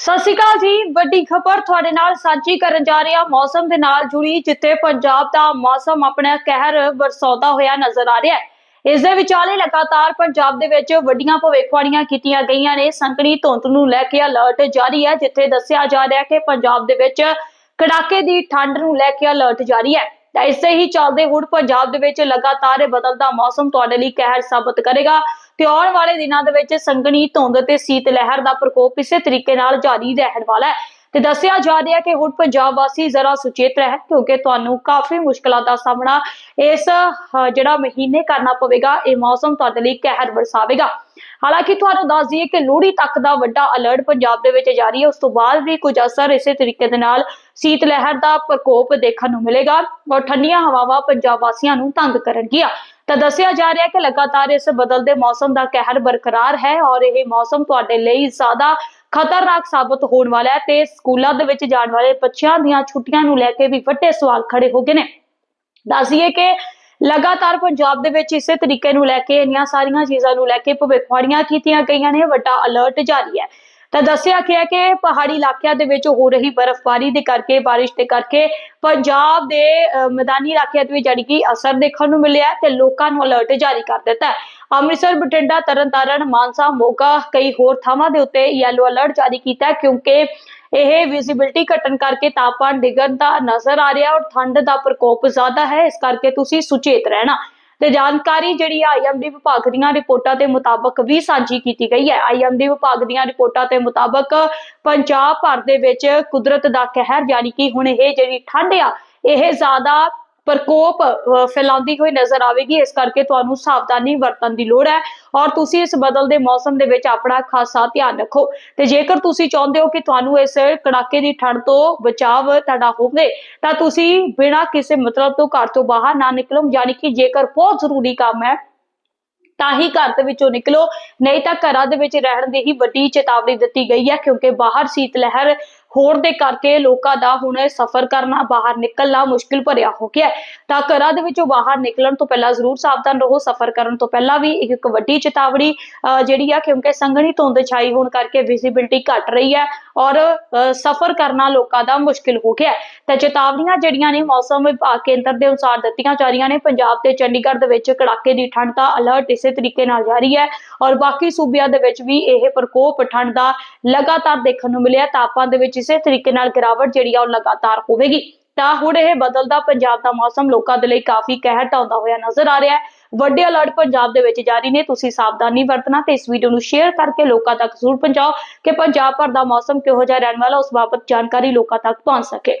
ਸਤਿ ਸ਼੍ਰੀ ਅਕਾਲ ਜੀ। ਵੱਡੀ ਖਬਰ ਤੁਹਾਡੇ ਨਾਲ ਸਾਂਝੀ ਕਰਨ ਜਾ ਰਹੇ। ਹਾਂ ਮੌਸਮ ਦੇ ਨਾਲ ਜੁੜੀ ਜਿੱਥੇ ਪੰਜਾਬ ਦਾ ਮੌਸਮ ਆਪਣਾ ਕਹਿਰ ਵਰਸਾਉਂਦਾ ਹੋਇਆ ਨਜ਼ਰ ਆ ਰਿਹਾ ਹੈ। ਇਸ ਦੇ ਵਿਚਾਲੇ ਲਗਾਤਾਰ ਪੰਜਾਬ ਦੇ ਵਿੱਚ ਵੱਡੀਆਂ ਭਵਿੱਖਬਾਣੀਆਂ ਕੀਤੀਆਂ ਗਈਆਂ ਨੇ। ਸੰਕਣੀ ਧੁੰਦ ਨੂੰ ਲੈ ਕੇ ਅਲਰਟ ਜਾਰੀ ਹੈ, ਜਿੱਥੇ ਦੱਸਿਆ ਜਾ ਰਿਹਾ ਹੈ ਕਿ ਪੰਜਾਬ ਦੇ ਵਿੱਚ ਕੜਾਕੇ ਦੀ ਠੰਡ ਨੂੰ ਲੈ ਕੇ ਅਲਰਟ ਜਾਰੀ ਹੈ। ਤਾਂ ਇਸੇ ਹੀ ਚੱਲਦੇ ਹੁਣ ਪੰਜਾਬ ਦੇ ਵਿੱਚ ਲਗਾਤਾਰ ਬਦਲਦਾ ਮੌਸਮ ਤੁਹਾਡੇ ਲਈ ਕਹਿਰ ਸਾਬਤ ਕਰੇਗਾ। ਤੇ ਆਉਣ ਵਾਲੇ ਦਿਨਾਂ ਦੇ ਵਿੱਚ ਸੰਘਣੀ ਧੁੰਦ ਤੇ ਸੀਤ ਲਹਿਰ ਦਾ ਪ੍ਰਕੋਪ ਇਸੇ ਤਰੀਕੇ ਨਾਲ ਜਾਰੀ ਰਹਿਣ ਵਾਲਾ ਹੈ। ਤੇ ਦੱਸਿਆ ਜਾ ਰਿਹਾ ਕਿ ਹੁਣ ਪੰਜਾਬ ਵਾਸੀ ਜ਼ਰਾ ਸੁਚੇਤ ਰਹਿਣ, ਕਿਉਂਕਿ ਤੁਹਾਨੂੰ ਕਾਫੀ ਮੁਸ਼ਕਲਾਂ ਦਾ ਸਾਹਮਣਾ ਇਸ ਜਿਹੜਾ ਮਹੀਨੇ ਕਰਨਾ ਪਵੇਗਾ, ਇਹ ਮੌਸਮ ਤੁਹਾਡੇ ਲਈ ਕਹਿਰ ਵਰਸਾਵੇਗਾ। ਹਾਲਾਂਕਿ ਤੁਹਾਨੂੰ ਦੱਸ ਦਈਏ ਕਿ ਲੋਹੜੀ ਤੱਕ ਦਾ ਵੱਡਾ ਅਲਰਟ ਪੰਜਾਬ ਦੇ ਵਿੱਚ ਜਾਰੀ ਹੈ। ਉਸ ਤੋਂ ਬਾਅਦ ਵੀ ਕੁਝ ਅਸਰ ਇਸੇ ਤਰੀਕੇ ਦੇ ਨਾਲ ਸੀਤ ਲਹਿਰ ਦਾ ਪ੍ਰਕੋਪ ਦੇਖਣ ਨੂੰ ਮਿਲੇਗਾ ਔਰ ਠੰਡੀਆਂ ਹਵਾਵਾਂ ਪੰਜਾਬ ਵਾਸੀਆਂ ਨੂੰ ਤੰਗ ਕਰਨਗੀਆਂ। ਤਾਂ ਦੱਸਿਆ ਜਾ ਰਿਹਾ ਹੈ ਕਿ ਲਗਾਤਾਰ ਇਸ ਬਦਲਦੇ ਮੌਸਮ ਦਾ ਕਹਿਰ ਬਰਕਰਾਰ ਹੈ ਔਰ ਇਹ ਮੌਸਮ ਤੁਹਾਡੇ ਲਈ ਜ਼ਿਆਦਾ ਖਤਰਨਾਕ ਸਾਬਤ ਹੋਣ ਵਾਲਾ ਹੈ ਤੇ ਸਕੂਲਾਂ ਦੇ ਵਿੱਚ ਜਾਣ ਵਾਲੇ ਬੱਚਿਆਂ ਦੀਆਂ ਛੁੱਟੀਆਂ ਨੂੰ ਲੈ ਕੇ ਵੀ ਵੱਡੇ ਸਵਾਲ ਖੜੇ ਹੋ ਗਏ ਨੇ। ਦੱਸੀਏ ਕਿ ਲਗਾਤਾਰ ਪੰਜਾਬ ਦੇ ਵਿੱਚ ਇਸੇ ਤਰੀਕੇ ਨੂੰ ਲੈ ਕੇ ਇੰਨੀਆਂ ਸਾਰੀਆਂ ਚੀਜ਼ਾਂ ਨੂੰ ਲੈ ਕੇ ਭਵਿੱਖਬਾਣੀਆਂ ਕੀਤੀਆਂ ਗਈਆਂ ਨੇ, ਵੱਡਾ ਅਲਰਟ ਜਾਰੀ ਹੈ। ਤਾਂ ਦੱਸਿਆ ਗਿਆ ਕਿ ਪਹਾੜੀ ਇਲਾਕਿਆਂ ਦੇ ਵਿੱਚ ਹੋ ਰਹੀ ਬਰਫ਼ਬਾਰੀ ਦੇ ਕਰਕੇ, ਬਾਰਿਸ਼ ਦੇ ਕਰਕੇ ਪੰਜਾਬ ਦੇ ਮੈਦਾਨੀ ਇਲਾਕਿਆਂ ਤੇ ਵੀ ਜਾਣੀ ਕਿ ਅਸਰ ਦੇਖਣ ਨੂੰ ਮਿਲਿਆ ਤੇ ਲੋਕਾਂ ਨੂੰ ਅਲਰਟ ਜਾਰੀ ਕਰ ਦਿੱਤਾ ਅੰਮ੍ਰਿਤਸਰ, ਬਠਿੰਡਾ, ਤਰਨਤਾਰਨ, ਮਾਨਸਾ, ਮੋਗਾ, ਕਈ ਹੋਰ ਥਾਵਾਂ ਦੇ ਉੱਤੇ ਯੈਲੋ ਅਲਰਟ ਜਾਰੀ ਕੀਤਾ ਕਿਉਂਕਿ ਇਹ ਵਿਜ਼ਿਬਿਲਟੀ ਘਟਣ ਕਰਕੇ ਤਾਪਮਾਨ ਡਿੱਗਣ ਦਾ ਨਜ਼ਰ ਆ ਰਿਹਾ ਔਰ ਠੰਡ ਦਾ ਪ੍ਰਕੋਪ ਜ਼ਿਆਦਾ ਹੈ। ਇਸ ਕਰਕੇ ਤੁਸੀਂ ਸੁਚੇਤ ਰਹਿਣਾ। ਤੇ ਜਾਣਕਾਰੀ ਜਿਹੜੀ ਆਈਐਮਡੀ ਵਿਭਾਗ ਦੀਆਂ ਰਿਪੋਰਟਾਂ ਦੇ ਮੁਤਾਬਕ ਵੀ ਸਾਂਝੀ ਕੀਤੀ ਗਈ ਹੈ। ਆਈਐਮਡੀ ਵਿਭਾਗ ਦੀਆਂ ਰਿਪੋਰਟਾਂ ਦੇ ਮੁਤਾਬਕ ਪੰਜਾਬ ਭਰ ਦੇ ਵਿੱਚ ਕੁਦਰਤ ਦਾ ਕਹਿਰ, ਯਾਨੀ ਕਿ ਹੁਣ ਇਹ ਜਿਹੜੀ ਠੰਡ ਆ, ਇਹ ਜ਼ਿਆਦਾ ਪ੍ਰਕੋਪ ਫੈਲਾਉਂਦੀ ਹੋਈ ਨਜ਼ਰ ਆਵੇਗੀ, ਇਸ ਕਰਕੇ ਤੁਹਾਨੂੰ ਸਾਵਧਾਨੀ ਵਰਤਣ ਦੀ ਲੋੜ ਹੈ ਔਰ ਤੁਸੀਂ ਇਸ ਬਦਲਦੇ ਮੌਸਮ ਦੇ ਵਿੱਚ ਆਪਣਾ ਖਾਸਾ ਧਿਆਨ ਰੱਖੋ। ਤੇ ਜੇਕਰ ਤੁਸੀਂ ਚਾਹੁੰਦੇ ਹੋ ਕਿ ਤੁਹਾਨੂੰ ਇਸ ਕੜਾਕੇ ਦੀ ਠੰਡ ਤੋਂ ਬਚਾਵ ਤੁਹਾਡਾ ਹੋਵੇ, ਤਾਂ ਤੁਸੀਂ ਬਿਨਾਂ ਕਿਸੇ ਮਤਲਬ ਤੋਂ ਘਰ ਤੋਂ ਬਾਹਰ ਨਾ ਨਿਕਲੋ, ਯਾਨੀ ਕਿ ਜੇਕਰ ਬਹੁਤ ਜ਼ਰੂਰੀ ਕੰਮ ਹੈ, ਤਾਂ ਹੀ ਘਰ ਦੇ ਵਿੱਚੋਂ ਨਿਕਲੋ। ਨਹੀਂ ਤਾਂ ਘਰਾਂ ਦੇ ਵਿੱਚ ਰਹਿਣ ਦੀ ਹੀ ਵੱਡੀ ਚੇਤਾਵਨੀ ਦਿੱਤੀ ਗਈ ਹੈ, ਕਿਉਂਕਿ ਬਾਹਰ ਸੀਤ ਲਹਿਰ ਹੋਣ ਦੇ ਕਰਕੇ ਲੋਕਾਂ ਦਾ ਹੁਣ ਸਫ਼ਰ ਕਰਨਾ ਬਾਹਰ ਨਿਕਲਣਾ ਮੁਸ਼ਕਿਲ ਭਰਿਆ ਹੋ ਗਿਆ ਤਾਂ ਘਰਾਂ ਦੇ ਵਿੱਚੋਂ ਬਾਹਰ ਨਿਕਲਣ ਤੋਂ ਪਹਿਲਾਂ ਜ਼ਰੂਰ ਸਾਵਧਾਨ ਰਹੋ। ਸਫ਼ਰ ਕਰਨ ਤੋਂ ਪਹਿਲਾਂ ਵੀ ਇੱਕ ਵੱਡੀ ਚੇਤਾਵਨੀ ਅਹ, ਜਿਹੜੀ ਆ ਕਿਉਂਕਿ ਸੰਘਣੀ ਧੁੰਦ ਛਾਈ ਹੋਣ ਕਰਕੇ ਵਿਜ਼ਿਬਿਲਟੀ ਘਟ ਰਹੀ ਹੈ। ਔਰ ਸਫ਼ਰ ਕਰਨਾ ਲੋਕਾਂ ਦਾ ਮੁਸ਼ਕਿਲ ਹੋ ਗਿਆ ਹੈ। ਤਾਂ ਚੇਤਾਵਨੀਆਂ ਜਿਹੜੀਆਂ ਨੇ ਮੌਸਮ ਵਿਭਾਗ ਕੇਂਦਰ ਦੇ ਅਨੁਸਾਰ ਦਿੱਤੀਆਂ ਜਾ ਰਹੀਆਂ ਨੇ। ਪੰਜਾਬ ਤੇ ਚੰਡੀਗੜ੍ਹ ਦੇ ਵਿੱਚ ਕੜਾਕੇ ਦੀ ਠੰਡ ਦਾ ਅਲਰਟ ਇਸੇ ਤਰੀਕੇ ਨਾਲ ਜਾਰੀ ਹੈ ਔਰ ਬਾਕੀ ਸੂਬਿਆਂ ਦੇ ਵਿੱਚ ਵੀ ਇਹ ਪ੍ਰਕੋਪ ਠੰਡ ਦਾ ਲਗਾਤਾਰ ਦੇਖਣ ਨੂੰ ਮਿਲਿਆ ਤਾਪਮਾਨ ਦੇ ਵਿੱਚ ਇਸੇ ਤਰੀਕੇ ਨਾਲ ਗਿਰਾਵਟ ਜਿਹੜੀ ਆ ਉਹ ਲਗਾਤਾਰ ਹੋਵੇਗੀ। ਤਾਂ ਹੁਣ ਇਹ ਬਦਲਦਾ ਪੰਜਾਬ ਦਾ ਮੌਸਮ ਲੋਕਾਂ ਦੇ ਲਈ ਕਾਫੀ ਕਹਿਰ ਢਾਉਂਦਾ ਹੋਇਆ ਨਜ਼ਰ ਆ ਰਿਹਾ ਹੈ। ਵੱਡੇ ਅਲਰਟ ਪੰਜਾਬ ਦੇ ਵਿੱਚ ਜਾਰੀ ਨੇ, ਤੁਸੀਂ ਸਾਵਧਾਨੀ ਵਰਤਣਾ ਤੇ ਇਸ ਵੀਡੀਓ ਨੂੰ ਸ਼ੇਅਰ ਕਰਕੇ ਲੋਕਾਂ ਤੱਕ ਜ਼ਰੂਰ ਪਹੁੰਚਾਓ ਕਿ ਪੰਜਾਬ ਭਰ ਦਾ ਮੌਸਮ ਕਿਹੋ ਜਿਹਾ ਰਹਿਣ ਵਾਲਾ, ਉਸ ਬਾਬਤ ਜਾਣਕਾਰੀ ਲੋਕਾਂ ਤੱਕ ਪਹੁੰਚ ਸਕੇ।